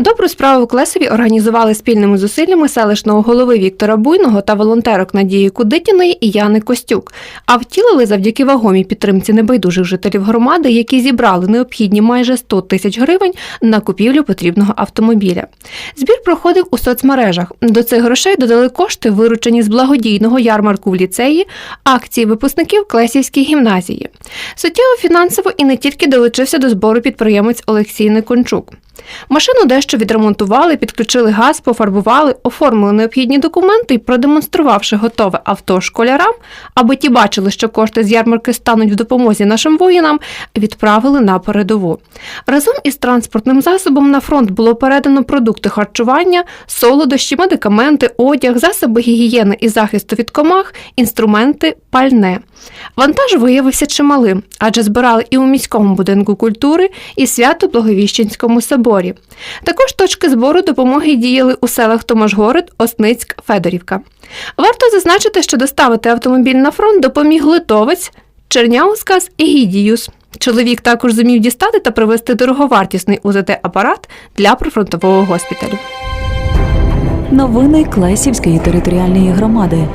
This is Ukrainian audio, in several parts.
Добру справу в Клесові організували спільними зусиллями селищного голови Віктора Буйного та волонтерок Надії Кудитіної і Яни Костюк, а втілили завдяки вагомій підтримці небайдужих жителів громади, які зібрали необхідні майже 100 тисяч гривень на купівлю потрібного автомобіля. Збір проходив у соцмережах. До цих грошей додали кошти, виручені з благодійного ярмарку в ліцеї, акції випускників Клесівської гімназії. Суттєво фінансово і не тільки долучився до збору підприємець Олексій Никончук. Машину дещо відремонтували, підключили газ, пофарбували, оформили необхідні документи і, продемонструвавши готове авто школярам, аби ті бачили, що кошти з ярмарки стануть в допомозі нашим воїнам, відправили на передову. Разом із транспортним засобом на фронт було передано продукти харчування, солодощі, медикаменти, одяг, засоби гігієни і захисту від комах, інструменти, пальне. Вантаж виявився чималим, адже збирали і у міському будинку культури, і свято-благовіщенському соборі. Також точки збору допомоги діяли у селах Томожгород, Осницьк, Федорівка. Варто зазначити, що доставити автомобіль на фронт допоміг Литовець, Черняускас і Гідіюс. Чоловік також зумів дістати та привезти дороговартісний УЗД-апарат для прифронтового госпіталю. Новини Клесівської територіальної громади.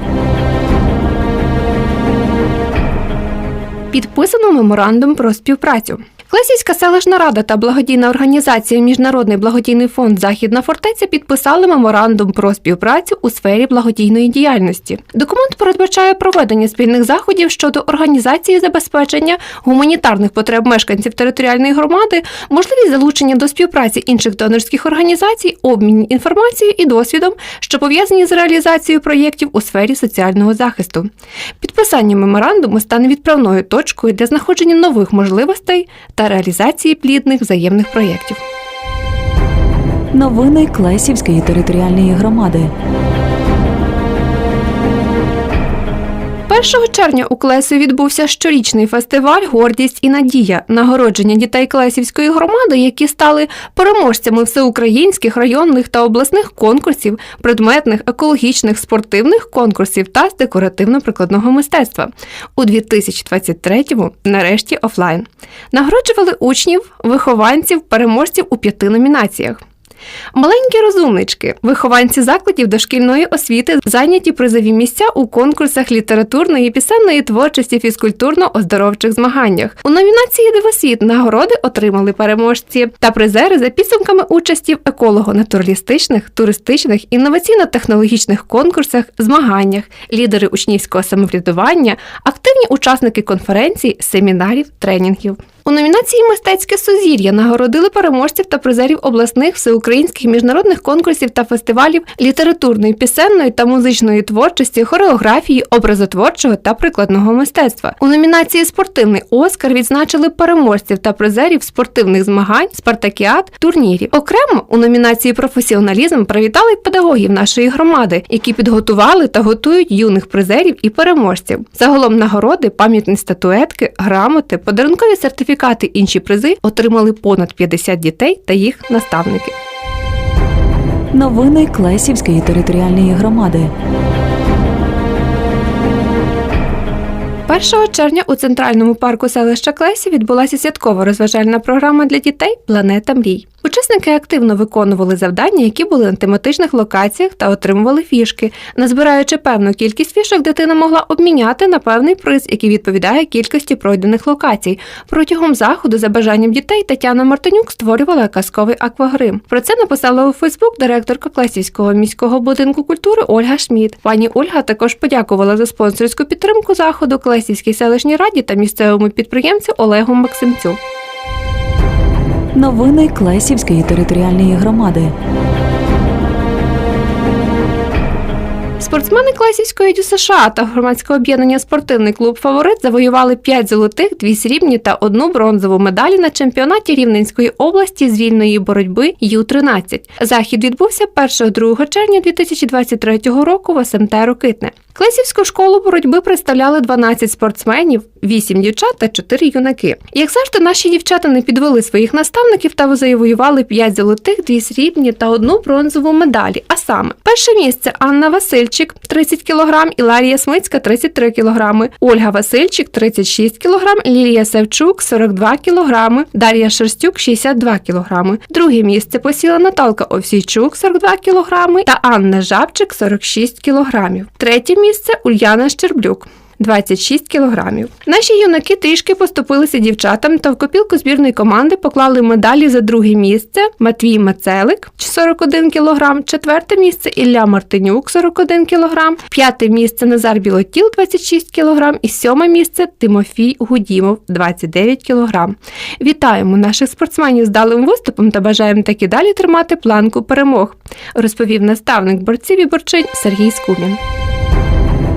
Підписано меморандум про співпрацю. Клесівська селищна рада та благодійна організація Міжнародний благодійний фонд Західна фортеця підписали меморандум про співпрацю у сфері благодійної діяльності. Документ передбачає проведення спільних заходів щодо організації забезпечення гуманітарних потреб мешканців територіальної громади, можливість залучення до співпраці інших донорських організацій, обмін інформацією і досвідом, що пов'язані з реалізацією проєктів у сфері соціального захисту. Підписання меморандуму стане відправною точкою для знаходження нових можливостей та реалізації плідних взаємних проєктів. Новини Клесівської територіальної громади. 1 червня у Клесі відбувся щорічний фестиваль Гордість і надія нагородження дітей Клесівської громади, які стали переможцями всеукраїнських районних та обласних конкурсів, предметних, екологічних, спортивних конкурсів та декоративно-прикладного мистецтва. У 2023-му нарешті офлайн. Нагороджували учнів, вихованців, переможців у п'яти номінаціях. Маленькі розумнички, вихованці закладів дошкільної освіти, зайняті призові місця у конкурсах літературної, пісенної творчості, фізкультурно-оздоровчих змаганнях. У номінації Дивосвіт нагороди отримали переможці та призери за підсумками участі в еколого-натуралістичних, туристичних, інноваційно-технологічних конкурсах, змаганнях, лідери учнівського самоврядування, активні учасники конференцій, семінарів, тренінгів. У номінації Мистецьке сузір'я нагородили переможців та призерів обласних, всеукраїнських міжнародних конкурсів та фестивалів літературної, пісенної та музичної творчості, хореографії, образотворчого та прикладного мистецтва. У номінації Спортивний Оскар відзначили переможців та призерів спортивних змагань, спартакіад, турнірів. Окремо у номінації Професіоналізм привітали педагогів нашої громади, які підготували та готують юних призерів і переможців. Загалом нагороди, пам'ятні статуетки, грамоти, подарункові сертифікати, інші призи отримали понад 50 дітей та їх наставники. Новини Клесівської територіальної громади. 1 червня у центральному парку селища Клесі відбулася святкова розважальна програма для дітей Планета мрій. Учасники активно виконували завдання, які були на тематичних локаціях та отримували фішки. Назбираючи певну кількість фішок, дитина могла обміняти на певний приз, який відповідає кількості пройдених локацій. Протягом заходу, за бажанням дітей, Тетяна Мартинюк створювала казковий аквагрим. Про це написала у Фейсбук директорка Клесівського міського будинку культури Ольга Шміт. Пані Ольга також подякувала за спонсорську підтримку заходу Клесівській селищній раді та місцевому підприємцю Олегу Максимцю. Новини Клесівської територіальної громади. Спортсмени Класівської дю США та громадського об'єднання Спортивний клуб Фаворит завоювали 5 золотих, 2 срібні та одну бронзову медалі на чемпіонаті Рівненської області з вільної боротьби Ю-13. Захід відбувся 1-2 червня 2023 року в СМТ Рокитне. Клесівську школу боротьби представляли 12 спортсменів, 8 дівчат та 4 юнаки. Як завжди, наші дівчата не підвели своїх наставників та завоювали 5 золотих, 2 срібні та одну бронзову медалі. А саме перше місце Анна Васильчик 30 кг, Іларія Смицька 33 кг, Ольга Васильчик 36 кг, Лілія Савчук 42 кг, Дар'я Шерстюк 62 кг. Друге місце посіла Наталка Овсійчук 42 кг та Анна Жабчик 46 кг. Третє місце Ульяна Щерблюк. 26 кілограмів. Наші юнаки трішки поступилися дівчатам та в копілку збірної команди поклали медалі за друге місце Матвій Мацелик 41 кілограм, четверте місце Ілля Мартинюк 41 кілограм, п'яте місце Назар Білотіл 26 кілограм і сьоме місце Тимофій Гудімов 29 кілограм. Вітаємо наших спортсменів з далим виступом та бажаємо так і далі тримати планку перемог, розповів наставник борців і борчинь Сергій Скумін.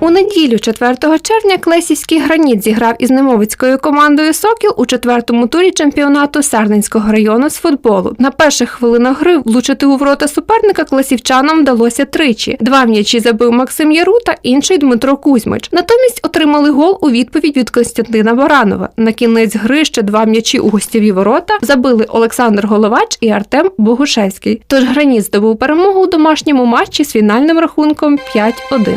У неділю, 4 червня, Клесівський граніт зіграв із немовицькою командою Сокіл у четвертому турі чемпіонату Сарненського району з футболу. На перших хвилинах гри влучити у ворота суперника клесівчанам вдалося тричі. Два м'ячі забив Максим Ярута, інший Дмитро Кузьмич. Натомість отримали гол у відповідь від Костянтина Баранова. На кінець гри ще два м'ячі у гостєві ворота забили Олександр Головач і Артем Богушевський. Тож граніт здобув перемогу у домашньому матчі з фінальним рахунком 5-1.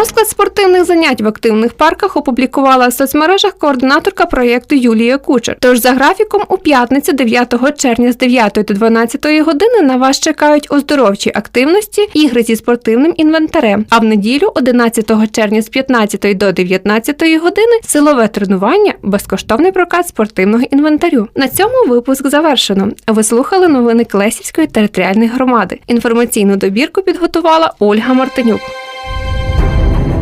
Розклад спортивних занять в активних парках опублікувала в соцмережах координаторка проєкту Юлія Кучер. Тож за графіком у п'ятницю 9 червня з 9 до 12 години на вас чекають оздоровчі активності, ігри зі спортивним інвентарем. А в неділю 11 червня з 15 до 19 години силове тренування, безкоштовний прокат спортивного інвентарю. На цьому випуск завершено. Ви слухали новини Клесівської територіальної громади. Інформаційну добірку підготувала Ольга Мартинюк.